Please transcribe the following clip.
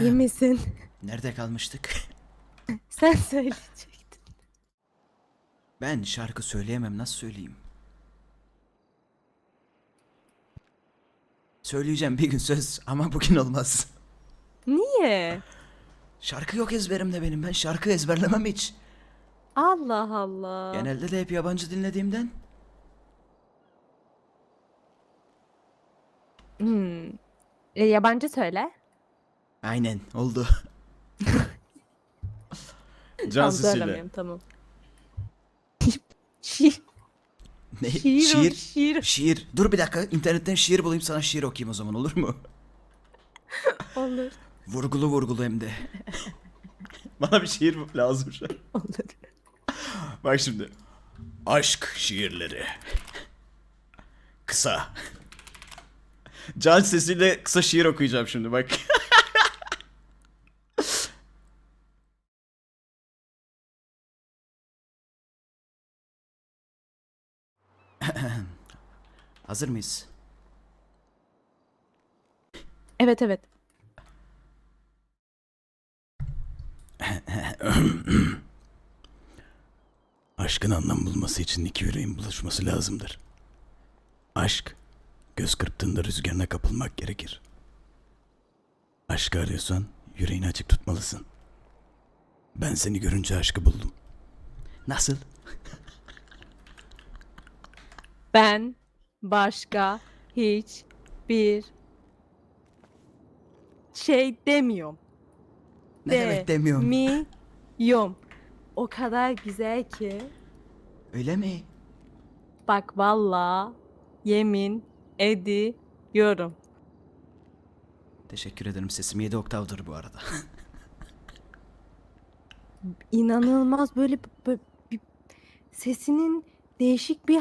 İyi misin? Nerede kalmıştık? Sen söyleyecektin. Ben şarkı söyleyemem nasıl söyleyeyim? Söyleyeceğim bir gün söz ama bugün olmaz. Niye? Şarkı yok ezberimde benim. Ben şarkı ezberlemem hiç. Allah Allah. Genelde de hep yabancı dinlediğimden. Hmm. E, yabancı söyle. Aynen oldu. Can Tamam sesiyle. söylemiyorum tamam. şiir. Ne? Şiir. şiir. Şiir. Şiir. Dur bir dakika internetten şiir bulayım sana şiir okuyayım o zaman olur mu? Olur. Vurgulu vurgulu hem de. Bana bir şiir lazım şu an. Olur. Bak şimdi. Aşk şiirleri. Kısa. Can sesiyle kısa şiir okuyacağım şimdi bak. Hazır mıyız? Evet evet. Aşkın anlam bulması için iki yüreğin buluşması lazımdır. Aşk, göz kırptığında rüzgarına kapılmak gerekir. Aşkı arıyorsan yüreğini açık tutmalısın. Ben seni görünce aşkı buldum. Nasıl? Ben başka hiç bir şey demiyorum. Ne demek demiyorum. Mi yom. O kadar güzel ki. Öyle mi? Bak valla yemin ediyorum. Teşekkür ederim. Sesim 7 oktavdır bu arada. İnanılmaz böyle, böyle bir sesinin değişik bir